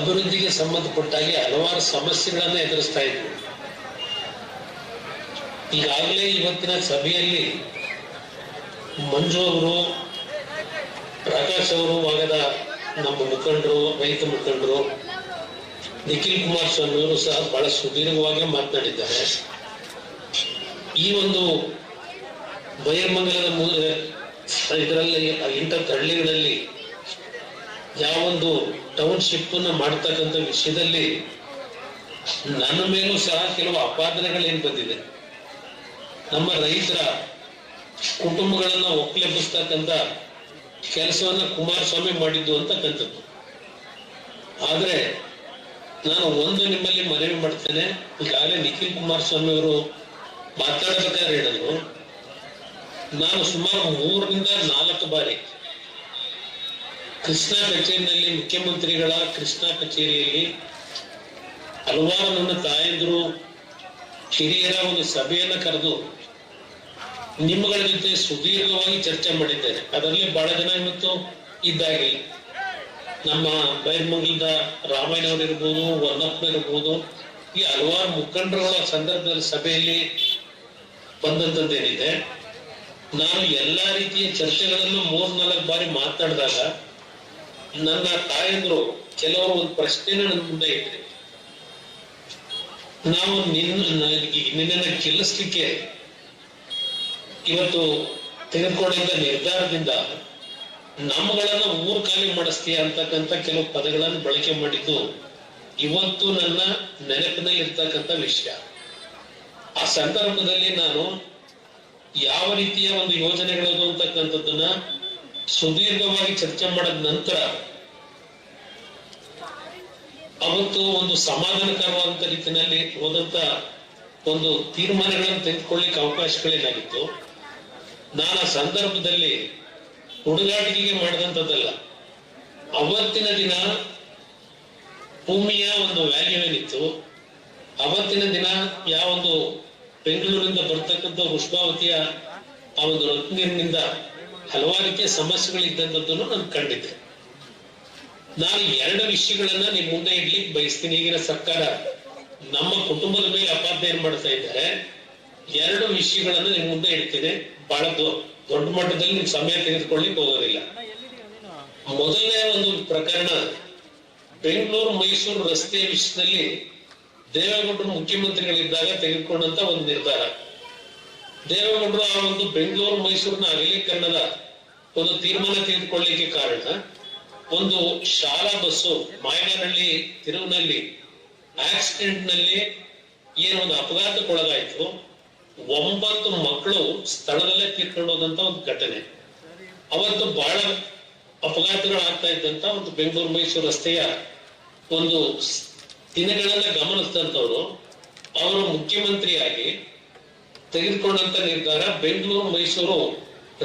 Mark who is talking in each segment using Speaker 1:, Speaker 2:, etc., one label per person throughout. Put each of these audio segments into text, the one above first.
Speaker 1: ಅಭಿವೃದ್ಧಿಗೆ ಸಂಬಂಧಪಟ್ಟಾಗಿ ಹಲವಾರು ಸಮಸ್ಯೆಗಳನ್ನ ಎದುರಿಸ್ತಾ ಇದ್ವಿ. ಈಗಾಗಲೇ ಇವತ್ತಿನ ಸಭೆಯಲ್ಲಿ ಮಂಜು ಅವರು, ಪ್ರಕಾಶ್ ಅವರು ಆಗದ ನಮ್ಮ ಮುಖಂಡರು, ರೈತ ಮುಖಂಡರು, ನಿಖಿಲ್ ಕುಮಾರಸ್ವಾಮಿ ಅವರು ಸಹ ಬಹಳ ಸುದೀರ್ಘವಾಗಿ ಮಾತನಾಡಿದ್ದಾರೆ. ಈ ಒಂದು ಬೈರಮಂಗಲದ ಮೂ- ಇದರಲ್ಲಿ ಇಂಥ ಹಳ್ಳಿಗಳಲ್ಲಿ ಯಾವೊಂದು ಟೌನ್ಶಿಪ್ ಅನ್ನ ಮಾಡ್ತಕ್ಕಂಥ ವಿಷಯದಲ್ಲಿ ನನ್ನ ಮೇಲೂ ಸಹ ಕೆಲವು ಅಪಾದನೆಗಳೇನು ಬಂದಿದೆ. ನಮ್ಮ ರೈತರ ಕುಟುಂಬಗಳನ್ನ ಒಕ್ಕಲೆಬ್ಬಿಸ್ತಕ್ಕಂಥ ಕೆಲಸವನ್ನ ಕುಮಾರಸ್ವಾಮಿ ಮಾಡಿದ್ದು ಅಂತಕ್ಕಂಥದ್ದು ಆದ್ರೆ ನಾನು ಒಂದು ನಿಮ್ಮಲ್ಲಿ ಮನವಿ ಮಾಡ್ತೇನೆ, ಈಗಾಗಲೇ ನಿಖಿಲ್ ಕುಮಾರಸ್ವಾಮಿ ಅವರು ಮಾತಾಡಬೇಕಾದ್ರೆ ಹೇಳಿದ್ರು ನಾನು ಸುಮಾರು ಮೂರರಿಂದ ನಾಲ್ಕು ಬಾರಿ ಕೃಷ್ಣಾ ಕಚೇರಿನಲ್ಲಿ ಮುಖ್ಯಮಂತ್ರಿಗಳ ಕೃಷ್ಣಾ ಕಚೇರಿಯಲ್ಲಿ ಹಲವಾರು ನನ್ನ ತಾಯಂದ್ರು, ಹಿರಿಯರ ಒಂದು ಸಭೆಯನ್ನ ಕರೆದು ನಿಮ್ಮಗಳ ಜೊತೆ ಸುದೀರ್ಘವಾಗಿ ಚರ್ಚೆ ಮಾಡಿದ್ದೇನೆ ಅದರಲ್ಲಿ ಬಹಳ ಜನ ಇವತ್ತು ಇದ್ದಾಗಿ. ನಮ್ಮ ಬೈರ್ಮಂಗಲದ ರಾಮಾಯಣ ಇರ್ಬೋದು ವರ್ಣಪ್ಪ ಇರ್ಬೋದು, ಈ ಹಲವಾರು ಮುಖಂಡರುಗಳ ಸಂದರ್ಭದಲ್ಲಿ ಸಭೆಯಲ್ಲಿ ಬಂದಂತದ್ದೇನಿದೆ ನಾನು ಎಲ್ಲಾ ರೀತಿಯ ಚರ್ಚೆಗಳನ್ನು ಮೂರ್ನಾಲ್ಕು ಬಾರಿ ಮಾತನಾಡಿದಾಗ ನನ್ನ ತಾಯಂದ್ರು ಕೆಲವರು ಒಂದು ಪ್ರಶ್ನೆನ ನನ್ನ ಮುಂದೆ ಇಟ್ರಿ ನಾವು ನಿನ್ನ ನಿನ್ನ ಗೆಲ್ಲಿಸ್ಲಿಕ್ಕೆ ಇವತ್ತು ತೆಗೆದುಕೊಂಡಿದ್ದ ನಿರ್ಧಾರದಿಂದ ನಮ್ಮಗಳನ್ನ ಊರ್ ಖಾಲಿ ಮಾಡಿಸ್ತೀಯ ಅಂತಕ್ಕಂಥ ಕೆಲವು ಪದಗಳನ್ನು ಬಳಕೆ ಮಾಡಿದ್ದು ಇವತ್ತು ನನ್ನ ನೆನಪಿನಲ್ಲಿ ಇರ್ತಕ್ಕಂಥ ವಿಷಯ. ಆ ಸಂದರ್ಭದಲ್ಲಿ ನಾನು ಯಾವ ರೀತಿಯ ಒಂದು ಯೋಜನೆಗಳದು ಅಂತಕ್ಕಂಥದ್ದನ್ನ ಸುದೀರ್ಘವಾಗಿ ಚರ್ಚೆ ಮಾಡಿದ ನಂತರ ಅವತ್ತು ಒಂದು ಸಮಾಧಾನಕರವಾದಂತ ರೀತಿಯಲ್ಲಿ ಹೋದಂತ ಒಂದು ತೀರ್ಮಾನಗಳನ್ನು ತೆಗೆದುಕೊಳ್ಳಿಕ್ಕೆ ಅವಕಾಶಗಳೇನಾಗಿತ್ತು ನಾನು ಆ ಸಂದರ್ಭದಲ್ಲಿ ಹುಡುಗಾಟಿಕೆಗೆ ಮಾಡಿದಂಥದ್ದಲ್ಲ. ಅವತ್ತಿನ ದಿನ ಭೂಮಿಯ ಒಂದು ವ್ಯಾಲ್ಯೂ ಏನಿತ್ತು? ಅವತ್ತಿನ ದಿನ ಯಾವೊಂದು ಬೆಂಗಳೂರಿಂದ ಬರ್ತಕ್ಕಂಥ ಪುಷ್ಪಾವತಿಯ ಆ ಒಂದು ರತ್ನೀರಿನಿಂದ ಹಲವಾರು ರೀತಿಯ ಸಮಸ್ಯೆಗಳಿದ್ದಂಥದ್ದನ್ನು ನಾನು ಕಂಡಿದ್ದೆ. ನಾನು ಎರಡು ವಿಷಯಗಳನ್ನ ನಿಮ್ ಮುಂದೆ ಇಡ್ಲಿಕ್ಕೆ ಬಯಸ್ತೀನಿ. ಈಗಿನ ಸರ್ಕಾರ ನಮ್ಮ ಕುಟುಂಬದ ಮೇಲೆ ಅಪಾಧ್ಯಾಯ ಮಾಡ್ತಾ ಇದ್ದಾರೆ, ಎರಡು ವಿಷಯಗಳನ್ನ ನಿಮ್ ಮುಂದೆ ಇಡ್ತೀನಿ. ಬಹಳ ದೊಡ್ಡ ಮಟ್ಟದಲ್ಲಿ ನಿಮ್ ಸಮಯ ತೆಗೆದುಕೊಳ್ಳಿಕ್ ಹೋಗೋದಿಲ್ಲ. ಮೊದಲನೇ ಒಂದು ಪ್ರಕರಣ, ಬೆಂಗಳೂರು ಮೈಸೂರು ರಸ್ತೆ ವಿಷಯದಲ್ಲಿ ದೇವೇಗೌಡರು ಮುಖ್ಯಮಂತ್ರಿಗಳಿದ್ದಾಗ ತೆಗೆದುಕೊಂಡಂತ ಒಂದು ನಿರ್ಧಾರ. ದೇವೇಗೌಡರು ಆ ಒಂದು ಬೆಂಗಳೂರು ಮೈಸೂರಿನ ಅಗಲೀಕರಣದ ಒಂದು ತೀರ್ಮಾನ ತೆಗೆದುಕೊಳ್ಳಿಕ್ಕೆ ಕಾರಣ ಒಂದು ಶಾಲಾ ಬಸ್ಸು ಮಾಯನಹಳ್ಳಿ ತಿರುವಿನಲ್ಲಿ ಆಕ್ಸಿಡೆಂಟ್ನಲ್ಲಿ ಏನು ಒಂದು ಅಪಘಾತಕ್ಕೊಳಗಾಯ್ತು. ಒಂಬತ್ತು ಮಕ್ಕಳು ಸ್ಥಳದಲ್ಲೇ ತೀರ್ಕೊಂಡು ಹೋದಂತ ಒಂದು ಘಟನೆ. ಅವತ್ತು ಬಹಳ ಅಪಘಾತಗಳಾಗ್ತಾ ಇದ್ದಂತ ಒಂದು ಬೆಂಗಳೂರು ಮೈಸೂರು ರಸ್ತೆಯ ಒಂದು ದಿನಗಳನ್ನ ಗಮನಿಸಿದಂತವ್ರು ಅವರು ಮುಖ್ಯಮಂತ್ರಿಯಾಗಿ ತೆಗೆದುಕೊಂಡಂತ ನಿರ್ಧಾರ ಬೆಂಗಳೂರು, ಮೈಸೂರು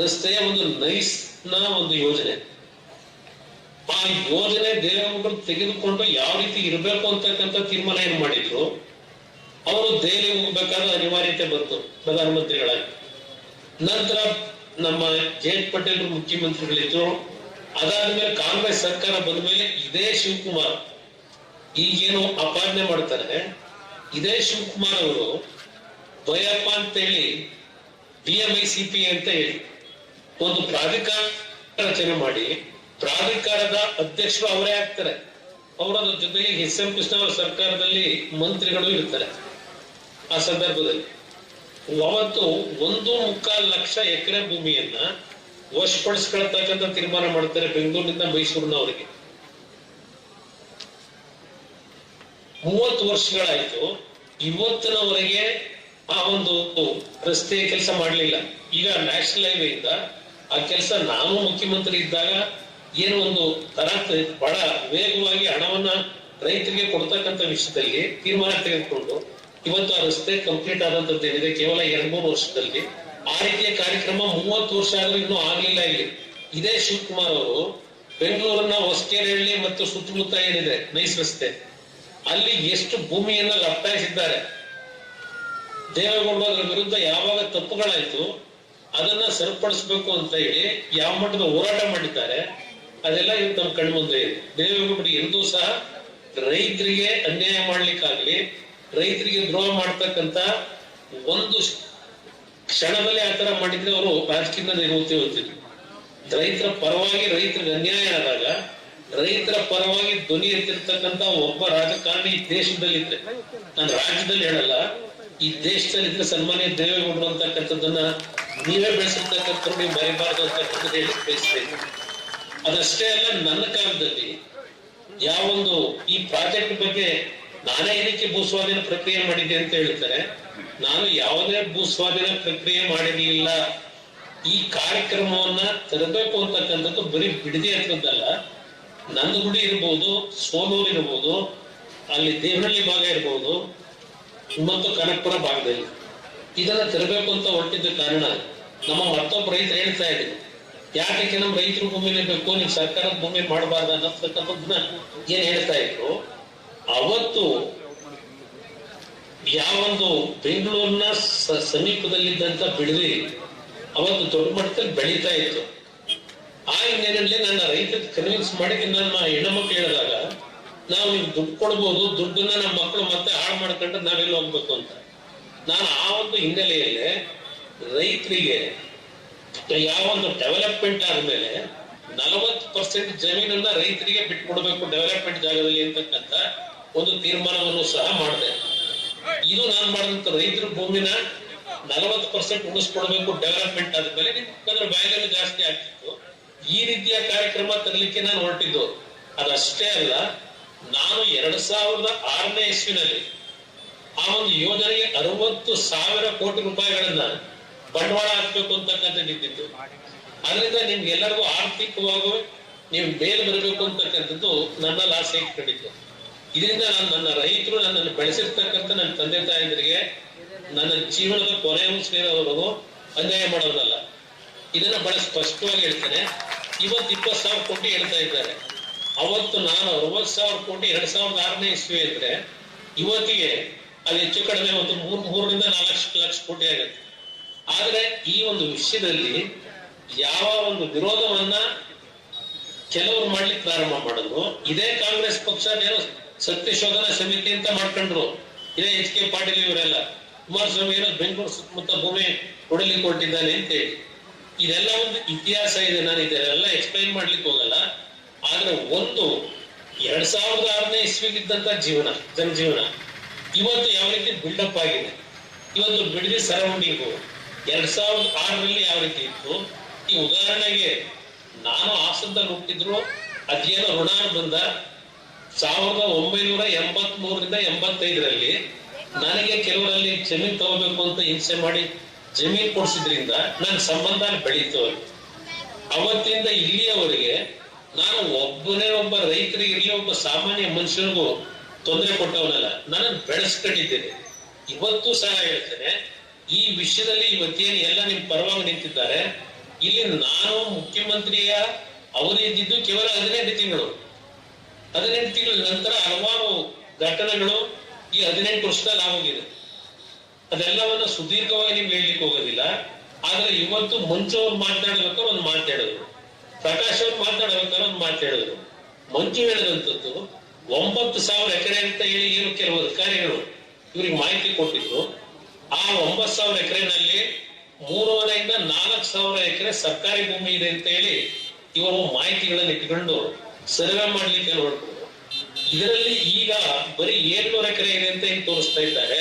Speaker 1: ರಸ್ತೆಯ ಒಂದು ನೈಸ್ನ ಒಂದು ಯೋಜನೆ. ಆ ಯೋಜನೆ ದೇವೇಗೌಡರು ತೆಗೆದುಕೊಂಡು ಯಾವ ರೀತಿ ಇರಬೇಕು ಅಂತಕ್ಕಂಥ ತೀರ್ಮಾನ ಏನ್ ಮಾಡಿದ್ರು? ಅವರು ದೆಹಲಿ ಹೋಗ್ಬೇಕಾದ ಅನಿವಾರ್ಯತೆ ಬಂತು ಪ್ರಧಾನಮಂತ್ರಿಗಳಾಗಿ. ನಂತರ ನಮ್ಮ ಜಯಂತ್ ಪಟೇಲ್ ಮುಖ್ಯಮಂತ್ರಿಗಳಿದ್ರು. ಅದಾದ್ಮೇಲೆ ಕಾಂಗ್ರೆಸ್ ಸರ್ಕಾರ ಬಂದ ಮೇಲೆ ಇದೇ ಶಿವಕುಮಾರ್. ಈಗೇನು ಅಪಾದನೆ ಮಾಡ್ತಾರೆ. ಇದೇ ಶಿವಕುಮಾರ್ ಅವರು ಭಯಪ್ಪ ಅಂತೇಳಿ ಹೇಳಿ ಎಂ ಐ ಸಿ ಪಿ ಅಂತ ಹೇಳಿ ಒಂದು ಪ್ರಾಧಿಕಾರ ರಚನೆ ಮಾಡಿ, ಪ್ರಾಧಿಕಾರದ ಅಧ್ಯಕ್ಷರು ಅವರೇ ಆಗ್ತಾರೆ. ಅವರ ಜೊತೆಗೆ ಎಸ್ ಎಂ ಕೃಷ್ಣ ಅವರ ಸರ್ಕಾರದಲ್ಲಿ ಮಂತ್ರಿಗಳು ಇರ್ತಾರೆ ಆ ಸಂದರ್ಭದಲ್ಲಿ. ಅವತ್ತು ಒಂದು ಮುಕ್ಕಾಲು ಲಕ್ಷ ಎಕರೆ ಭೂಮಿಯನ್ನ ವಶಪಡಿಸ್ಕೊಳ್ತಕ್ಕಂಥ ತೀರ್ಮಾನ ಮಾಡ್ತಾರೆ ಬೆಂಗಳೂರಿನಿಂದ ಮೈಸೂರಿನವರಿಗೆ. ಮೂವತ್ತು ವರ್ಷಗಳಾಯ್ತು, ಇವತ್ತಿನವರೆಗೆ ಆ ಒಂದು ರಸ್ತೆ ಕೆಲಸ ಮಾಡಲಿಲ್ಲ. ಈಗ ನ್ಯಾಷನಲ್ ಹೈವೇ ಇಂದ ಆ ಕೆಲಸ ನಾನು ಮುಖ್ಯಮಂತ್ರಿ ಇದ್ದಾಗ ಏನು ಒಂದು ತರ ಬಹಳ ವೇಗವಾಗಿ ಹಣವನ್ನ ರೈತರಿಗೆ ಕೊಡ್ತಕ್ಕಂತ ವಿಷಯದಲ್ಲಿ ತೀರ್ಮಾನ ತೆಗೆದುಕೊಂಡು ಇವತ್ತು ಆ ರಸ್ತೆ ಕಂಪ್ಲೀಟ್ ಆದಂತದ್ದು ಏನಿದೆ, ಕೇವಲ ಎರಡ್ ಮೂರು ವರ್ಷದಲ್ಲಿ ಆ ರೀತಿಯ ಕಾರ್ಯಕ್ರಮ ಮೂವತ್ತು ವರ್ಷ ಆದ್ರೂ ಇನ್ನೂ ಆಗ್ಲಿಲ್ಲ ಇಲ್ಲಿ. ಇದೇ ಶಿವಕುಮಾರ್ ಅವರು ಬೆಂಗಳೂರನ್ನ ಹೊಸಕೆರೆಹಳ್ಳಿ ಮತ್ತು ಸುತ್ತಮುತ್ತ ಏನಿದೆ, ನೈಸ್ ರಸ್ತೆ. ಅಲ್ಲಿ ಎಷ್ಟು ಭೂಮಿಯನ್ನ ಲಪ್ತಾಯಿಸಿದ್ದಾರೆ. ದೇವೇಗೌಡರ ವಿರುದ್ಧ ಯಾವಾಗ ತಪ್ಪುಗಳಾಯ್ತು ಅದನ್ನ ಸರಿಪಡಿಸ್ಬೇಕು ಅಂತ ಹೇಳಿ ಯಾವ ಮಟ್ಟದ ಹೋರಾಟ ಮಾಡಿದ್ದಾರೆ, ಅದೆಲ್ಲ ಇವತ್ತು ನಮ್ಮ ಕಣ್ಮುಂದೆ ಇದೆ. ದೇವೇಗೌಡರು ಎಂದೂ ಸಹ ರೈತರಿಗೆ ಅನ್ಯಾಯ ಮಾಡ್ಲಿಕ್ಕಾಗ್ಲಿ, ರೈತರಿಗೆ ದ್ರೋಹ ಮಾಡ್ತಕ್ಕಂತ ಒಂದು ಕ್ಷಣದಲ್ಲಿ ಆತರ ಮಾಡಿದ್ರೆ ಅವರು ರಾಜಕೀಯದ ನಿವೃತ್ತಿ ಹೊಂದಿದ್ರು ರೈತರ ಪರವಾಗಿ ರೈತರಿಗೆ ಅನ್ಯಾಯ ಆದಾಗ, ರೈತರ ಪರವಾಗಿ ಧ್ವನಿ ಎತ್ತಿರ್ತಕ್ಕಂತ ಒಬ್ಬ ರಾಜಕಾರಣಿ ದೇಶದಲ್ಲಿದ್ದೆ ನಾನು ರಾಜ್ಯದಲ್ಲಿ ಹೇಳಲ್ಲ ಈ ದೇಶದಲ್ಲಿದ್ರೆ ಸನ್ಮಾನ್ಯ ದೇವೇಗೌಡರು ಅಂತಕ್ಕಂಥದ್ದನ್ನ ನೀವೇ ಬೆಳೆಸಿರ್ತಕ್ಕಂಥ ನೀವು ಮರಿಬಾರ್ದು ಅಂತಕ್ಕಂಥದ್ದು ಹೇಳಿ ಅದಷ್ಟೇ ಅಲ್ಲ, ನನ್ನ ಕಾಲದಲ್ಲಿ ಯಾವೊಂದು ಈ ಪ್ರಾಜೆಕ್ಟ್ ಬಗ್ಗೆ ನಾನೇ ಇದಕ್ಕೆ ಭೂಸ್ವಾಧೀನ ಪ್ರಕ್ರಿಯೆ ಮಾಡಿದ್ದೆ ಅಂತ ಹೇಳ್ತಾರೆ. ನಾನು ಯಾವುದೇ ಭೂಸ್ವಾಧೀನ ಪ್ರಕ್ರಿಯೆ ಮಾಡಿರಲಿಲ್ಲ. ಈ ಕಾರ್ಯಕ್ರಮವನ್ನ ತರಬೇಕು ಅಂತಕ್ಕಂಥದ್ದು ಬರೀ ಬಿಡದಿ ಹತ್ರದ್ದಲ್ಲ ನಂದಗುಡಿ ಇರ್ಬೋದು ಸೋಲೂರು ಇರ್ಬೋದು, ಅಲ್ಲಿ ದೇವನಹಳ್ಳಿ ಭಾಗ ಇರ್ಬೋದು ಮತ್ತು ಕನಕಪುರ ಭಾಗದಲ್ಲಿ. ಇದನ್ನ ತರಬೇಕು ಅಂತ ಹೊರಟಿದ್ದ ಕಾರಣ ನಮ್ಮ ಮತ್ತೊಬ್ಬ ರೈತರು ಹೇಳ್ತಾ ಇದ್ರು. ಯಾಕೆ ನಮ್ಮ ರೈತರ ಭೂಮಿನೇ ಬೇಕು, ನೀವು ಸರ್ಕಾರದ ಭೂಮಿ ಮಾಡಬಾರ್ದು ಅನ್ನತಕ್ಕಂಥದ್ದನ್ನ ಏನ್ ಹೇಳ್ತಾ ಇದ್ರು? ಅವತ್ತು ಯಾವೊಂದು ಬೆಂಗಳೂರಿನ ಸಮೀಪದಲ್ಲಿದ್ದಂತ ಬಿಡದಿ ಅವತ್ತು ದೊಡ್ಡ ಮಟ್ಟದಲ್ಲಿ ಬೆಳೀತಾ ಇತ್ತು. ಆ ಹಿನ್ನೆಲೆಯಲ್ಲಿ ನನ್ನ ರೈತ ಕನ್ವಿನ್ಸ್ ಮಾಡಿ, ನನ್ನ ಹೆಣ್ಣು ಮಕ್ಕಳು ಹೇಳಿದಾಗ ನಾವು ನೀವು ದುಡ್ಡು ಕೊಡ್ಬೋದು, ದುಡ್ಡನ್ನ ನಮ್ಮ ಮಕ್ಕಳು ಮತ್ತೆ ಹಾಳು ಮಾಡ್ಕೊಂಡ್ರೆ ನಾವೆಲ್ಲ ಹೋಗ್ಬೇಕು ಅಂತ. ನಾನು ಆ ಒಂದು ಹಿನ್ನೆಲೆಯಲ್ಲಿ ರೈತರಿಗೆ ಯಾವ ಒಂದು ಡೆವಲಪ್ಮೆಂಟ್ ಆದ್ಮೇಲೆ ನಲವತ್ತು ಪರ್ಸೆಂಟ್ ಜಮೀನನ್ನ ರೈತರಿಗೆ ಬಿಟ್ಕೊಡ್ಬೇಕು ಡೆವಲಪ್ಮೆಂಟ್ ಜಾಗದಲ್ಲಿ ಅಂತಕ್ಕಂಥ ಒಂದು ತೀರ್ಮಾನವನ್ನು ಸಹ ಮಾಡಿದೆ. ಇದು ನಾನು ಮಾಡಿದಂತ ರೈತರ ಭೂಮಿನ ನಲವತ್ತು ಪರ್ಸೆಂಟ್ ಉಳಿಸ್ಕೊಡ್ಬೇಕು ಡೆವಲಪ್ಮೆಂಟ್ ಆದ್ಮೇಲೆ ನಿಮ್ಗೆ ವ್ಯಾಲ್ಯೂ ಜಾಸ್ತಿ ಆಗ್ತಿತ್ತು. ಈ ರೀತಿಯ ಕಾರ್ಯಕ್ರಮ ತರಲಿಕ್ಕೆ ನಾನು ಹೊರಟಿದ್ದು. ಅದಷ್ಟೇ ಅಲ್ಲ ನಾನು ಎರಡ್ ಸಾವಿರದ ಆರನೇ ಇಸ್ವಿನಲ್ಲಿ ಆ ಒಂದು ಯೋಜನೆಗೆ ಅರವತ್ತು ಸಾವಿರ ಕೋಟಿ ರೂಪಾಯಿಗಳನ್ನ ಬಂಡವಾಳ ಹಾಕ್ಬೇಕು ಅಂತಕ್ಕಂಥದ್ದು ಇದ್ದಿತ್ತು ಅದರಿಂದ ನಿಮ್ಗೆಲ್ಲರಿಗೂ ಆರ್ಥಿಕವಾಗಿ ನೀವು ಮೇಲೆ ಬರಬೇಕು ಅಂತಕ್ಕಂಥದ್ದು ನನ್ನ ಆಸೆ ಇಟ್ಕೊಂಡಿತ್ತು ಇದರಿಂದ ನಾನು ನನ್ನ ರೈತರು ನನ್ನನ್ನು ಬೆಳೆಸಿರ್ತಕ್ಕಂಥ ನನ್ನ ತಂದೆ ತಾಯಂದಿರಿಗೆ ನನ್ನ ಜೀವನದ ಕೊನೆ ಉಸಿರಿರೋವರೆಗೂ ಅನ್ಯಾಯ ಮಾಡೋದಲ್ಲ. ಇದನ್ನ ಬಹಳ ಸ್ಪಷ್ಟವಾಗಿ ಹೇಳ್ತೇನೆ. ಇವತ್ತು ಇಪ್ಪತ್ತು ಸಾವಿರ ಕೋಟಿ ಹೇಳ್ತಾ ಇದ್ದಾರೆ. ಅವತ್ತು ನಾನು ಅರವತ್ತು ಸಾವಿರ ಕೋಟಿ, ಎರಡ್ ಸಾವಿರದ ಆರನೇ ಇಸ್ವಿ ಇದ್ರೆ, ಇವತ್ತಿಗೆ ಅದು ಹೆಚ್ಚು ಕಡಿಮೆ ಒಂದು ಮೂರ್, ಮೂರರಿಂದ ನಾಲ್ಕು ಲಕ್ಷ ಕೋಟಿ ಆಗುತ್ತೆ. ಆದ್ರೆ ಈ ಒಂದು ವಿಷಯದಲ್ಲಿ ಯಾವ ಒಂದು ವಿರೋಧವನ್ನ ಕೆಲವರು ಮಾಡ್ಲಿಕ್ಕೆ ಪ್ರಾರಂಭ ಮಾಡಿದ್ರು. ಇದೇ ಕಾಂಗ್ರೆಸ್ ಪಕ್ಷ, ಏನು ಸತ್ಯ ಶೋಧನಾ ಸಮಿತಿ ಅಂತ ಮಾಡ್ಕೊಂಡ್ರು. ಇದೇ ಎಚ್ ಕೆ ಪಾಟೀಲ್ ಇವರೆಲ್ಲ. ಕುಮಾರಸ್ವಾಮಿ ಏನೋ ಬೆಂಗಳೂರು ಸುತ್ತಮುತ್ತ ಭೂಮಿ ಕೊಡಲಿಕ್ಕೆ ಕೊಟ್ಟಿದ್ದಾನೆ ಅಂತ ಹೇಳಿ. ಇದೆಲ್ಲ ಒಂದು ಇತಿಹಾಸ ಇದೆ. ನಾನು ಇದೆಲ್ಲ ಎಕ್ಸ್ಪ್ಲೈನ್ ಮಾಡ್ಲಿಕ್ಕೆ ಹೋಗಲ್ಲ. ಆದ್ರೆ ಒಂದು ಎರಡ್ ಸಾವಿರದ ಆರನೇ ಇಸ್ವಿಗಿದ್ದಂತ ಜೀವನ, ಜನಜೀವನ ಇವತ್ತು ಯಾವ ರೀತಿ ಬಿಲ್ಡಪ್ ಆಗಿದೆ? ಇವತ್ತು ಬಿಡದಿ ಸರೌಂಡಿಂಗು ಎರಡ್ ಸಾವಿರದ ಆರರಲ್ಲಿ ಯಾವ ರೀತಿ ಇತ್ತು? ಈ ಉದಾಹರಣೆಗೆ ನಾನು ಹಾಸನದಲ್ಲಿ ಹುಟ್ಟಿದ್ರು ಅದೇನು ಋಣ ಬಂದ ಸಾವಿರದ ಒಂಬೈನೂರ ಎಂಬತ್ ಮೂರರಿಂದ ಎಂಬತ್ತೈದರಲ್ಲಿ ನನಗೆ ಕೆಲವರಲ್ಲಿ ಜಮೀನ್ ತಗೋಬೇಕು ಅಂತ ಹಿಂಸೆ ಮಾಡಿ ಜಮೀನ್ ಕೊಡಿಸಿದ್ರಿಂದ ನನ್ನ ಸಂಬಂಧ ಬೆಳೀತು. ಅವತ್ತಿಂದ ಇಲ್ಲಿಯವರೆಗೆ ನಾನು ಒಬ್ಬನೇ ಒಬ್ಬ ರೈತರಿಗೆ ಇರ್ಲಿ ಒಬ್ಬ ಸಾಮಾನ್ಯ ಮನುಷ್ಯನಿಗೂ ತೊಂದರೆ ಕೊಟ್ಟವನಲ್ಲ. ನಾನು ಬೆಳೆಸ್ಕೊಂಡಿದ್ದೇನೆ. ಇವತ್ತು ಸಹ ಹೇಳ್ತೇನೆ, ಈ ವಿಷಯದಲ್ಲಿ ಇವತ್ತೇನು ಎಲ್ಲ ನಿಮ್ ಪರವಾಗಿ ನಿಂತಿದ್ದಾರೆ. ಇಲ್ಲಿ ನಾನು ಮುಖ್ಯಮಂತ್ರಿಯ ಅವಧಿ ಇದ್ದಿದ್ದು ಕೇವಲ ಹದಿನೆಂಟು ತಿಂಗಳು. ಹದಿನೆಂಟು ತಿಂಗಳ ನಂತರ ಹಲವಾರು ಘಟನೆಗಳು ಈ ಹದಿನೆಂಟು ವರ್ಷದಲ್ಲಿ ಆಗೋಗಿದೆ. ಅದೆಲ್ಲವನ್ನ ಸುದೀರ್ಘವಾಗಿ ನೀವು ಹೇಳಲಿಕ್ಕೆ ಹೋಗೋದಿಲ್ಲ. ಆದ್ರೆ ಇವತ್ತು ಮುಂಚೆ ಅವ್ರು ಮಾತನಾಡ್ಬೇಕಾದ್ರೆ ಒಂದು ಮಾತಾಡಿದ್ರು ಪ್ರಕಾಶ್ ಅವ್ರು ಮಾತಾಡಬೇಕಾದ್ರೆ ಒಂದು ಹೇಳಿದ್ರು. ಮಂಜು ಹೇಳಿದಂಥದ್ದು ಒಂಬತ್ತು ಸಾವಿರ ಎಕರೆ ಅಂತ ಹೇಳಿ ಏನು ಕೆಲವು ಅಧಿಕಾರಿಗಳು ಇವ್ರಿಗೆ ಮಾಹಿತಿ ಕೊಟ್ಟಿದ್ರು. ಆ ಒಂಬತ್ತು ಸಾವಿರ ಎಕರೆನಲ್ಲಿ ಮೂರುವರೆಯಿಂದ ನಾಲ್ಕು ಸಾವಿರ ಎಕರೆ ಸರ್ಕಾರಿ ಭೂಮಿ ಇದೆ ಅಂತ ಹೇಳಿ ಇವರು ಮಾಹಿತಿಗಳನ್ನು ಇಟ್ಕೊಂಡು ಸರ್ವೆ ಮಾಡ್ಲಿಕ್ಕೆ ಹೊರಟರು. ಇದರಲ್ಲಿ ಈಗ ಬರೀ ಏಳ್ನೂರು ಎಕರೆ ಇದೆ ಅಂತ ಹಿಂಗೆ ತೋರಿಸ್ತಾ ಇದ್ದಾರೆ.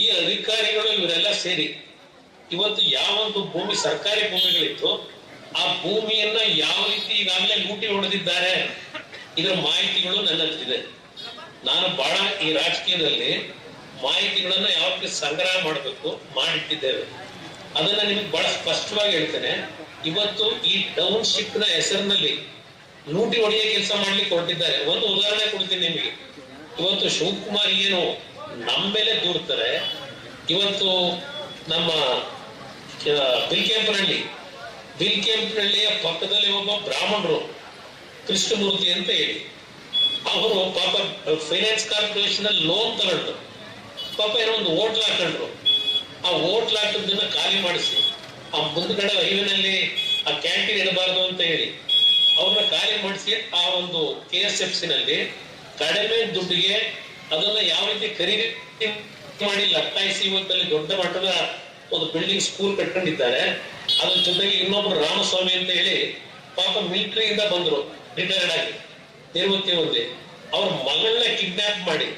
Speaker 1: ಈ ಅಧಿಕಾರಿಗಳು ಇವರೆಲ್ಲ ಸೇರಿ ಇವತ್ತು ಯಾವೊಂದು ಭೂಮಿ ಸರ್ಕಾರಿ ಭೂಮಿಗಳಿತ್ತು ಆ ಭೂಮಿಯನ್ನ ಯಾವ ರೀತಿ ಈಗಾಗಲೇ ಲೂಟಿ ಹೊಡೆದಿದ್ದಾರೆ ಇದರ ಮಾಹಿತಿಗಳು ನನ್ನ ಇದೆ ನಾನು ಬಹಳ ಈ ರಾಜಕೀಯದಲ್ಲಿ ಮಾಹಿತಿಗಳನ್ನ ರೀತಿ ಸಂಗ್ರಹ ಮಾಡಬೇಕು ಮಾಡಿಟ್ಟಿದ್ದೇವೆ. ಅದನ್ನ ನಿಮಗೆ ಬಹಳ ಸ್ಪಷ್ಟವಾಗಿ ಹೇಳ್ತೇನೆ. ಇವತ್ತು ಈ ಟೌನ್ಶಿಪ್ನ ಹೆಸರಿನಲ್ಲಿ ಲೂಟಿ ಹೊಡೆಯ ಕೆಲಸ ಮಾಡ್ಲಿಕ್ಕೆ ಹೊರಟಿದ್ದಾರೆ. ಒಂದು ಉದಾಹರಣೆ ಕೊಡ್ತೀನಿ ನಿಮಗೆ. ಇವತ್ತು ಶಿವಕುಮಾರ್ ಏನು ನಮ್ಮ ಮೇಲೆ ದೂರ್ತಾರೆ ಇವತ್ತು ನಮ್ಮ ಆ, ಬಿಲ್ಕೆಂಪನಹಳ್ಳಿಯ ಪಕ್ಕದಲ್ಲಿ ಒಬ್ಬ ಬ್ರಾಹ್ಮಣರು ಕೃಷ್ಣಮೂರ್ತಿ ಅಂತ ಹೇಳಿ. ಅವರು ಪಾಪ ಫೈನಾನ್ಸ್ ಕಾರ್ಪೊರೇಷನ್ ಅಲ್ಲಿ ಲೋನ್ ತಗೊಂಡ್ರು. ಪಾಪ ಏನೋ ಒಂದು ಹೋಟ್ಲ್ ಹಾಕೊಂಡ್ರು. ಆ ಹೋಟ್ಲ್ ಹಾಕಿದ್ದನ್ನ ಖಾಲಿ ಮಾಡಿಸಿ, ಆ ಮುಂದ್ಗಡೆ ಹೈವೇನಲ್ಲಿ ಆ ಕ್ಯಾಂಟೀನ್ ಇಡಬಾರ್ದು ಅಂತ ಹೇಳಿ, ಅವ್ರನ್ನ ಖಾಲಿ ಮಾಡಿಸಿ ಆ ಒಂದು ಕೆ ಎಸ್ ಎಫ್ ಸಿ ನಲ್ಲಿ ಕಡಿಮೆ ದುಡ್ಡಿಗೆ ಅದನ್ನ ಯಾವ ರೀತಿ ಖರೀದಿ ಮಾಡಿ ಲಟ್ಟಾಯಿಸಿ ಇವತ್ತಲ್ಲಿ ದೊಡ್ಡ ಮಟ್ಟದ ಒಂದು ಬಿಲ್ಡಿಂಗ್ ಸ್ಕೂಲ್ ಕಟ್ಕೊಂಡಿದ್ದಾರೆ. ಅದ್ರ ಜೊತೆಗೆ ಇನ್ನೊಬ್ರು ರಾಮಸ್ವಾಮಿ ಅಂತ ಹೇಳಿ ಪಾಪ ಮಿಲಿಟರಿಯಿಂದ ಬಂದ್ರು ರಿಟೈರ್ಡ್ ಆಗಿ ನಿವೃತ್ತಿ ಹೊಂದಿ ಅವ್ರ ಮಗಳನ್ನ ಕಿಡ್ನಾಪ್ ಮಾಡಿ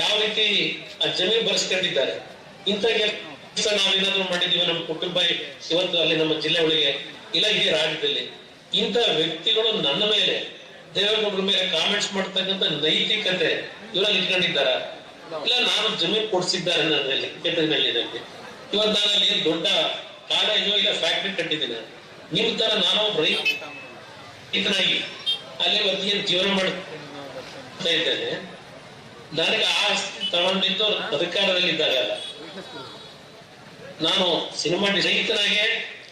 Speaker 1: ಯಾವ ರೀತಿ ಆ ಜಮೀನು ಬರ್ಸ್ಕೊಂಡಿದ್ದಾರೆ. ಇಂಥ ಕೆಲಸ ನಾವೇನಾದ್ರೂ ಮಾಡಿದೀವಿ ನಮ್ಮ ಕುಟುಂಬ, ಇವತ್ತು ಅಲ್ಲಿ ನಮ್ಮ ಜಿಲ್ಲೆ ಒಳಗೆ ಇಲ್ಲ ಇಡೀ ರಾಜ್ಯದಲ್ಲಿ. ಇಂಥ ವ್ಯಕ್ತಿಗಳು ನನ್ನ ಮೇಲೆ, ದೇವೇಗೌಡರ ಮೇಲೆ ಕಾಮೆಂಟ್ಸ್ ಮಾಡ್ತಕ್ಕಂಥ ನೈತಿಕತೆ ಇವರಲ್ಲಿ ಇಟ್ಕೊಂಡಿದ್ದಾರ? ಇಲ್ಲ, ನಾನು ಜಮೀನು ಕೊಡ್ಸಿದ್ದಾರೆ ನನ್ನಲ್ಲಿ ಕೆಟ್ಟದಲ್ಲಿ ನನಗೆ. ಇವತ್ತು ನಾನು ಅಲ್ಲಿ ಏನ್ ದೊಡ್ಡ ಕಾಲೇಜು ಇಲ್ಲ ಫ್ಯಾಕ್ಟ್ರಿ ಕಟ್ಟಿದ್ದೀನಿ. ನೀವು ತರ ನಾನು ರೈತನಾಗಿ ಅಲ್ಲಿ ಒಂದು ಜೀವನ ಮಾಡ್ತಾ ಇದ್ದೇನೆ. ನನಗೆ ಆಸ್ತಿ ತಗೊಂಡಿದ್ದು ಅಧಿಕಾರದಲ್ಲಿದ್ದಾಗ ಅಲ್ಲ. ನಾನು ಸಿನಿಮಾ ರೈತನಾಗೆ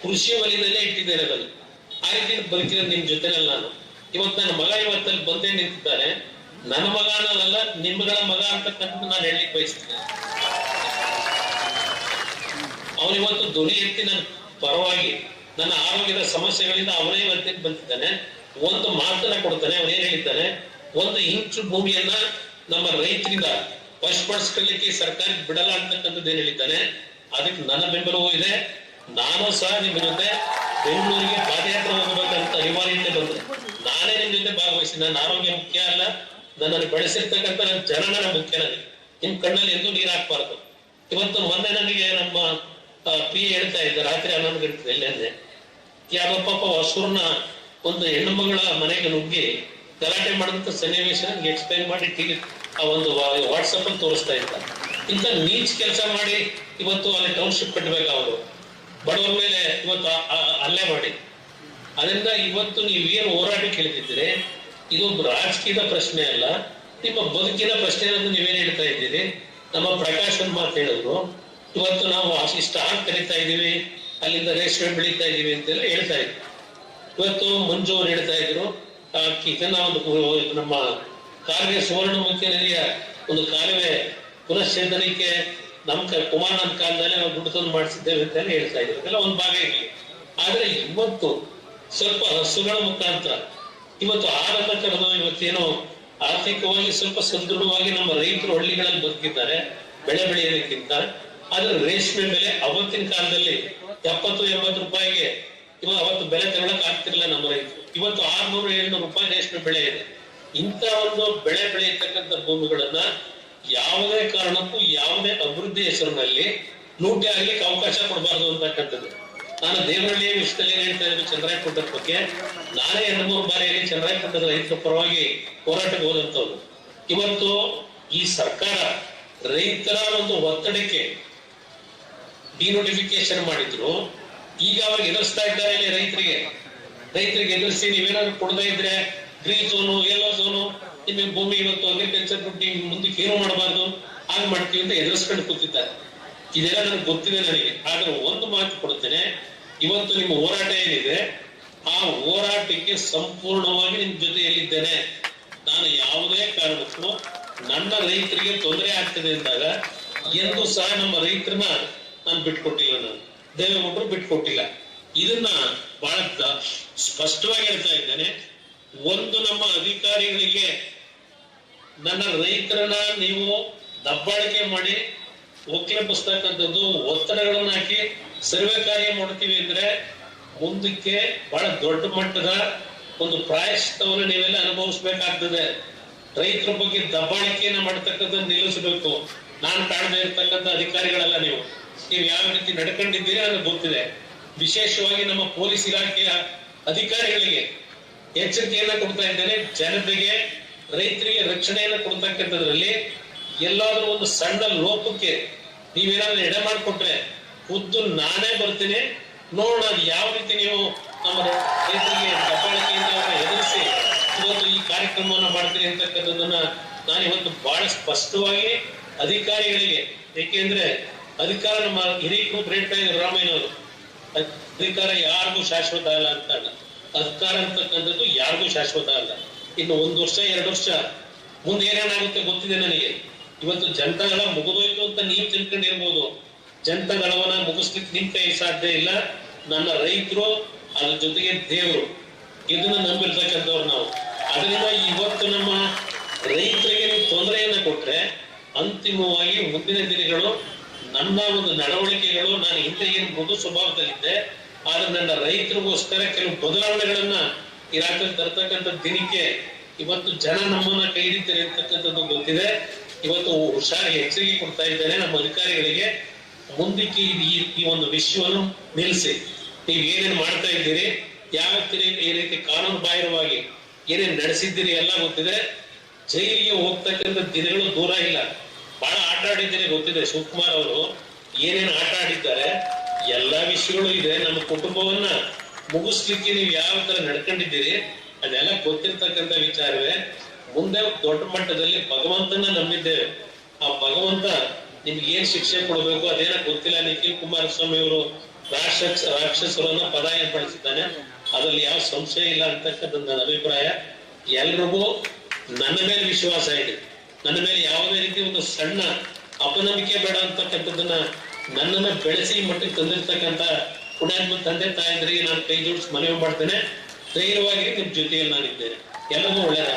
Speaker 1: ಕೃಷಿ ವಲಯದಲ್ಲೇ ಇಟ್ಟಿದ್ದೇನೆ ಅದನ್ನು. ಆ ರೀತಿ ಬದುಕಿದ ನಿಮ್ ಜೊತೆನಲ್ಲ ನಾನು. ಇವತ್ತು ನನ್ನ ಮಗ ಇವತ್ತಲ್ಲಿ ಬಂದೇ ನಿಂತಿದ್ದಾನೆ. ನನ್ನ ಮಗ ಅನ್ನೋದಲ್ಲ ನಿಮ್ಗಳ ಮಗ ಅಂತಕ್ಕಂಥ ನಾನು ಹೇಳಲಿಕ್ಕೆ ಬಯಸ್ತೀನಿ. ಅವನು ಇವತ್ತು ಧ್ವನಿ ಎತ್ತಿ ನನ್ನ ಪರವಾಗಿ ನನ್ನ ಆರೋಗ್ಯದ ಸಮಸ್ಯೆಗಳಿಂದ ಅವನೇ ಇವತ್ತಿಗೆ ಬಂದಿದ್ದಾನೆ. ಒಂದು ಮಾತನ್ನ ಕೊಡ್ತಾನೆ ಅವನೇನ್ ಹೇಳ್ತಾನೆ? ಒಂದು ಇಂಚು ಭೂಮಿಯನ್ನ ನಮ್ಮ ರೈತರಿಂದ ವಶಪಡಿಸ್ಕೊಳ್ಳಿಕ್ಕೆ ಸರ್ಕಾರ ಬಿಡಲ್ಲ ಅಂತಕ್ಕಂಥದ್ದು ಏನ್ ಹೇಳಿದ್ದಾನೆ ಅದಕ್ಕೆ ನನ್ನ ಬೆಂಬಲವೂ ಇದೆ. ನಾನು ಸಹ ನಿಮ್ಮ ಜೊತೆ ಬೆಂಗಳೂರಿಗೆ ಪಾದಯಾತ್ರೆ ಹೋಗಬೇಕಂತ ಅನಿವಾರ್ಯತೆ ಬಂದೆ. ನಾನೇ ನಿಮ್ ಜೊತೆ ಭಾಗವಹಿಸಿ, ನನ್ನ ಆರೋಗ್ಯ ಮುಖ್ಯ ಅಲ್ಲ, ನನ್ನನ್ನು ಬೆಳೆಸಿರ್ತಕ್ಕಂಥ ನನ್ನ ಜನನ ಮುಖ್ಯ ನನಗೆ. ನಿಮ್ ಕಣ್ಣಲ್ಲಿ ಎಂದೂ ನೀರ್ ಹಾಕ್ಬಾರ್ದು. ಇವತ್ತು ಮೊನ್ನೆ ನನಗೆ ನಮ್ಮ ಪಿ ಹೇಳ್ತಾ ಇದ್ದ, ರಾತ್ರಿ ಹನ್ನೊಂದು ಗಂಟೆ ಎಲ್ಲೆಂದೆ ಯಾವ ಪಾಪ ಹೊಸೂರ್ನ ಒಂದು ಹೆಣ್ಣು ಮಗಳ ಮನೆಗೆ ನುಗ್ಗಿ ಗಲಾಟೆ ಮಾಡಿದಂತ ಸನ್ನಿವೇಶ ಎಕ್ಸ್ಪ್ಲೈನ್ ಮಾಡಿ ಟಿವಿ ಆ ಒಂದು ವಾಟ್ಸಪ್ ಅಲ್ಲಿ ತೋರಿಸ್ತಾ ಇದ್ದ. ಇಂಥ ನೀಚ್ ಕೆಲಸ ಮಾಡಿ ಇವತ್ತು ಅಲ್ಲಿ ಟೌನ್ಶಿಪ್ ಕಟ್ಟಬೇಕು ಅವರು. ಬಡವರ ಮೇಲೆ ಇವತ್ತು ಆ- ಮಾಡಿ. ಅದರಿಂದ ಇವತ್ತು ನೀವೇನು ಹೋರಾಟ ಕೇಳ್ತಿದ್ದೀರಿ? ಇದು ರಾಜಕೀಯದ ಪ್ರಶ್ನೆ ಅಲ್ಲ. ನಿಮ್ಮ ಬದುಕಿನ ಪ್ರಶ್ನೆ ಅನ್ನೋದು ನೀವೇನು ಹೇಳ್ತಾ ಇದ್ದೀರಿ? ನಮ್ಮ ಪ್ರಕಾಶನ್ ಮಾತು ಹೇಳಿದ್ರು ಇವತ್ತು ನಾವು ಇಷ್ಟ ಹಾಕಿ ಕಲಿತಾ ಇದ್ದೀವಿ, ಅಲ್ಲಿಂದ ರೇಷ್ಮೆ ಬೆಳೀತಾ ಇದೀವಿ ಅಂತೆಲ್ಲ ಹೇಳ್ತಾ ಇದ್ವಿ. ಇವತ್ತು ಮಂಜು ಅವ್ರು ಹೇಳ್ತಾ ಇದ್ರು ಒಂದು ನಮ್ಮ ಕಾಲುವೆ ಸುವರ್ಣಮುಖಿ ನದಿಯ ಒಂದು ಕಾಲುವೆ ಪುನಶ್ಚೇತನಕ್ಕೆ ನಮ್ಮ ಕ- ಕುಮಾರ್ ನಮ್ಮ ಕಾಲದಲ್ಲಿ ನಾವು ದುಡ್ಡು ತಂದು ಮಾಡಿಸಿದ್ದೇವೆ ಅಂತ ಹೇಳ್ತಾ ಇದ್ರು. ಅದೆಲ್ಲ ಒಂದು ಭಾಗ ಇರಲಿ ಆದ್ರೆ ಇವತ್ತು ಸ್ವಲ್ಪ ಹಸುಗಳ ಮುಖಾಂತರ, ಇವತ್ತು ಆರನ್ನ ಕರೆದು ಇವತ್ತೇನು ಆರ್ಥಿಕವಾಗಿ ಸ್ವಲ್ಪ ಸದೃಢವಾಗಿ ನಮ್ಮ ರೈತರು ಹಳ್ಳಿಗಳಲ್ಲಿ ಬದುಕಿದ್ದಾರೆ, ಬೆಳೆ ಬೆಳೆಯೋದಕ್ಕಿಂತ ಆದ್ರೆ ರೇಷ್ಮೆ ಬೆಲೆ ಅವತ್ತಿನ ಕಾಲದಲ್ಲಿ ಎಪ್ಪತ್ತು, ಎಂಬತ್ತು ರೂಪಾಯಿಗೆ, ಇವಾಗ ಅವತ್ತು ಬೆಲೆ ತಗೊಳಕ್ ಆಗ್ತಿರ್ಲಿಲ್ಲ ನಮ್ಮ ರೈತರು. ಇವತ್ತು ಆರ್ನೂರು, ಏಳ್ನೂರು ರೂಪಾಯಿ ರೇಷ್ಮೆ ಬೆಳೆ ಇದೆ. ಇಂಥ ಒಂದು ಬೆಳೆ ಬೆಳೆಯತಕ್ಕಂಥ ಭೂಮಿಗಳನ್ನ ಯಾವುದೇ ಕಾರಣಕ್ಕೂ, ಯಾವುದೇ ಅಭಿವೃದ್ಧಿ ಹೆಸರಿನಲ್ಲಿ ಲೂಟಿ ಆಗ್ಲಿಕ್ಕೆ ಅವಕಾಶ ಕೊಡಬಾರ್ದು ಅಂತಕ್ಕಂಥದ್ದು. ನಾನು ದೇವರಳ್ಳಿ ವಿಷಯದಲ್ಲಿ ಏನ್ ಹೇಳ್ತಾ ಇದ್ದೀನಿ ಚಂದ್ರಾಯಪಟ್ಟದ ಬಗ್ಗೆ. ನಾನೇ ಎರಡು ಮೂರು ಬಾರಿಯಲ್ಲಿ ಚಂದ್ರಾಯಪುಟ್ಟದ ರೈತರ ಪರವಾಗಿ ಹೋರಾಟಕ್ಕೆ ಹೋದಂಥವ್ರು. ಇವತ್ತು ಈ ಸರ್ಕಾರ ರೈತರ ಒಂದು ಒತ್ತಡಕ್ಕೆ ಡಿನೋಟಿಫಿಕೇಶನ್ ಮಾಡಿದ್ರು, ಈಗ ಅವ್ರಿಗೆ ಎದುರಿಸ್ತಾ ಇದ್ದಾರೆ ಇಲ್ಲಿ ರೈತರಿಗೆ. ರೈತರಿಗೆ ಎದುರಿಸಿ ನೀವೇನಾದ್ರು ಕೊಡದೇ ಇದ್ರೆ ಗ್ರೀನ್ ಝೋನು ಯೆಲ್ಲೋ ಝೋನು ನಿಮಗೆ ಭೂಮಿ ಇವತ್ತು ಅಗ್ರಿಕಲ್ಚರ್ ದುಡ್ಡು ಮುಂದಕ್ಕೆ ಏನು ಮಾಡಬಾರ್ದು, ಹಾಗೆ ಮಾಡ್ತೀವಿ ಅಂತ ಎದುರಿಸ್ಕೊಂಡು ಕೂತಿದ್ದಾರೆ. ಇದೆಲ್ಲ ನನಗೆ ಗೊತ್ತಿದೆ ನನಗೆ. ಆದ್ರೆ ಒಂದು ಮಾತು ಕೊಡ್ತೇನೆ, ಇವತ್ತು ನಿಮ್ಮ ಹೋರಾಟ ಏನಿದೆ, ಆ ಹೋರಾಟಕ್ಕೆ ಸಂಪೂರ್ಣವಾಗಿ ನಿಮ್ ಜೊತೆಯಲ್ಲಿದ್ದೇನೆ ನಾನು ಯಾವುದೇ ಕಾರಣಕ್ಕೂ ನನ್ನ ರೈತರಿಗೆ ತೊಂದರೆ ಆಗ್ತದೆ ಅಂದಾಗ ಎಂದು ಸಹ ನಮ್ಮ ರೈತರನ್ನ ನಾನು ಬಿಟ್ಕೊಟ್ಟಿಲ್ಲ ನಾನು. ದೇವೇಗೌಡರು ಬಿಟ್ಕೊಟ್ಟಿಲ್ಲ. ಇದನ್ನ ಬಹಳ ಸ್ಪಷ್ಟವಾಗಿ ಹೇಳ್ತಾ ಇದ್ದೇನೆ. ಒಂದು ನಮ್ಮ ಅಧಿಕಾರಿಗಳಿಗೆ ನನ್ನ ರೈತರನ್ನ ನೀವು ದಬ್ಬಾಳಿಕೆ ಮಾಡಿ ಒಕ್ಕಲೆಬ್ಬಿಸ್ತಕ್ಕಂಥದ್ದು ಒತ್ತಡಗಳನ್ನ ಹಾಕಿ ಸರ್ವೆ ಕಾರ್ಯ ಮಾಡ್ತೀವಿ ಅಂದ್ರೆ ಮುಂದಕ್ಕೆ ಬಹಳ ದೊಡ್ಡ ಮಟ್ಟದ ಒಂದು ಪ್ರಾಯಶ್ಚಿತ್ತವನ್ನು ನೀವೆಲ್ಲ ಅನುಭವಿಸ್ಬೇಕಾಗ್ತದೆ. ರೈತರ ಬಗ್ಗೆ ದಬ್ಬಾಳಿಕೆಯನ್ನ ಮಾಡ್ತಕ್ಕಂಥದ್ದು ನಿಲ್ಲಿಸಬೇಕು. ನಾನು ಕಾಣದೇ ಇರ್ತಕ್ಕಂಥ ಅಧಿಕಾರಿಗಳಲ್ಲ ನೀವು. ನೀವು ಯಾವ ರೀತಿ ನಡ್ಕೊಂಡಿದ್ದೀರಿ ಅದು ಗೊತ್ತಿದೆ. ವಿಶೇಷವಾಗಿ ನಮ್ಮ ಪೊಲೀಸ್ ಇಲಾಖೆಯ ಅಧಿಕಾರಿಗಳಿಗೆ ಎಚ್ಚರಿಕೆಯನ್ನ ಕೊಡ್ತಾ ಇದ್ದೇನೆ. ಜನತೆಗೆ, ರೈತರಿಗೆ ರಕ್ಷಣೆಯನ್ನ ಕೊಡ್ತಕ್ಕಂಥದ್ರಲ್ಲಿ ಎಲ್ಲಾದ್ರೂ ಒಂದು ಸಣ್ಣ ಲೋಪಕ್ಕೆ ನೀವೇನಾದ್ರೂ ಎಡೆ ಮಾಡಿಕೊಟ್ರೆ ಖುದ್ದು ನಾನೇ ಬರ್ತೀನಿ. ನೋಡೋಣ ಯಾವ ರೀತಿ ನೀವು ನಮ್ಮ ರೈತರಿಗೆ ದಬ್ಬಾಳಿಕೆಯಿಂದ ಎದುರಿಸಿ ಇವತ್ತು ಈ ಕಾರ್ಯಕ್ರಮವನ್ನ ಮಾಡ್ತೀರಿ ಅಂತಕ್ಕಂಥದ್ದನ್ನ ನಾನು ಇವತ್ತು ಬಹಳ ಸ್ಪಷ್ಟವಾಗಿ ಅಧಿಕಾರಿಗಳಿಗೆ, ಏಕೆಂದ್ರೆ ಅಧಿಕಾರ ನಮ್ಮ ಹಿರಿಯರು ಹೇಳ್ತಾ ಇದ್ರು ರಾಮಯ್ಯನವರು. ಅಧಿಕಾರ ಯಾರಿಗೂ ಶಾಶ್ವತ ಅಲ್ಲ ಅಂತ ಅಧಿಕಾರ ಅಂತಕ್ಕಂಥದ್ದು ಯಾರಿಗೂ ಶಾಶ್ವತ ಅಲ್ಲ. ಇನ್ನು ಒಂದು ವರ್ಷ, ಎರಡು ವರ್ಷ ಮುಂದೆ ಏನೇನಾಗುತ್ತೆ ಗೊತ್ತಿದೆ ನನಗೆ. ಇವತ್ತು ಜನತಾಗಳ ಮುಗಿದೋಯ್ತು ಅಂತ ನೀವು ತಿಳ್ಕೊಂಡಿರ್ಬೋದು. ಜನತಾಗಳವನ್ನ ಮುಗಿಸ್ಲಿಕ್ಕೆ ನಿಮ್ ಕೈ ಸಾಧ್ಯ ಇಲ್ಲ. ನನ್ನ ರೈತರು, ಅದ್ರ ಜೊತೆಗೆ ದೇವರು. ಇದನ್ನ ನಂಬಿರ್ತಕ್ಕಂಥವ್ರು ನಾವು. ಅದರಿಂದ ಇವತ್ತು ನಮ್ಮ ರೈತರಿಗೆ ತೊಂದರೆಯನ್ನ ಕೊಟ್ರೆ ಅಂತಿಮವಾಗಿ ಮುಂದಿನ ದಿನಗಳು ನನ್ನ ಒಂದು ನಡವಳಿಕೆಗಳು, ನಾನು ಹಿಂದೆ ಏನು ಮೃದು ಸ್ವಭಾವದಲ್ಲಿದ್ದೆ, ಆದ್ರೆ ನನ್ನ ರೈತರಿಗೋಸ್ಕರ ಕೆಲವು ಬದಲಾವಣೆಗಳನ್ನ ರಾಜ್ಯದಲ್ಲಿ ತರ್ತಕ್ಕಂಥ ದಿನಕ್ಕೆ ಇವತ್ತು ಜನ ನಮ್ಮನ್ನ ಕೈ ಹಿಡಿತಾರೆ ಗೊತ್ತಿದೆ. ಇವತ್ತು ಹುಷಾರಿ ಹೆಚ್ಚಿಗೆ ಕೊಡ್ತಾ ಇದ್ದೇನೆ ನಮ್ಮ ಅಧಿಕಾರಿಗಳಿಗೆ. ಮುಂದಕ್ಕೆ ಈ- ಒಂದು ವಿಷಯವನ್ನು ನಿಲ್ಲಿಸಿ. ನೀವು ಏನೇನು ಮಾಡ್ತಾ ಇದ್ದೀರಿ, ಯಾವ ಈ ರೀತಿ ಕಾನೂನು ಬಾಹಿರವಾಗಿ ಏನೇನು ನಡೆಸಿದ್ದೀರಿ ಎಲ್ಲ ಗೊತ್ತಿದೆ. ಜೈಲಿಗೆ ಹೋಗ್ತಕ್ಕಂಥ ದಿನಗಳು ದೂರ ಇಲ್ಲ. ಬಹಳ ಆಟ ಆಡಿದ್ದೀನಿ, ಗೊತ್ತಿದೆ. ಶಿವಕುಮಾರ್ ಅವರು ಏನೇನು ಆಟ ಆಡಿದ್ದಾರೆ, ಎಲ್ಲಾ ವಿಷಯಗಳು ಇದೆ. ನಮ್ಮ ಕುಟುಂಬವನ್ನ ಮುಗಿಸ್ಲಿಕ್ಕೆ ನೀವು ಯಾವ ತರ ನಡ್ಕೊಂಡಿದ್ದೀರಿ, ಅದೆಲ್ಲ ಗೊತ್ತಿರ್ತಕ್ಕಂಥ ವಿಚಾರವೇ. ಮುಂದೆ ದೊಡ್ಡ ಮಟ್ಟದಲ್ಲಿ ಭಗವಂತನ ನಂಬಿದ್ದೇವೆ. ಆ ಭಗವಂತ ನಿಮ್ಗೆ ಏನ್ ಶಿಕ್ಷೆ ಕೊಡಬೇಕು, ಅದೇನ ಗೊತ್ತಿಲ್ಲ. ನಿಖಿಲ್ ಕುಮಾರಸ್ವಾಮಿ ಅವರು ರಾಕ್ಷಸ, ರಾಕ್ಷಸರನ್ನ ಪದ ಪಡಿಸಿದ್ದಾನೆ. ಅದ್ರಲ್ಲಿ ಯಾವ ಸಂಶಯ ಇಲ್ಲ ಅಂತಕ್ಕಂಥ ನನ್ನ ಅಭಿಪ್ರಾಯ. ಎಲ್ರಿಗೂ ನನ್ನ ಮೇಲೆ ವಿಶ್ವಾಸ ಇದೆ ನನ್ನ ಮೇಲೆ ಯಾವುದೇ ರೀತಿ ಒಂದು ಸಣ್ಣ ಅಪನಂಬಿಕೆ ಬೇಡ ಅಂತಕ್ಕಂಥದ್ದನ್ನ ನನ್ನನ್ನ ಬೆಳೆಸಿ ಮಟ್ಟಿಗೆ ತಂದಿರ್ತಕ್ಕಂಥ ಪುಣ್ಯಾತ್ಮ ತಂದೆ ತಾಯಂದ್ರಿಗೆ ನಾನು ಕೈ ಜೋಡಿಸಿ ಮನವಿ ಮಾಡ್ತೇನೆ. ಧೈರ್ಯವಾಗಿ ನಿಮ್ ಜೊತೆಯಲ್ಲಿ ನಾನಿದ್ದೇನೆ. ಎಲ್ಲವೂ ಒಳ್ಳೆಯದ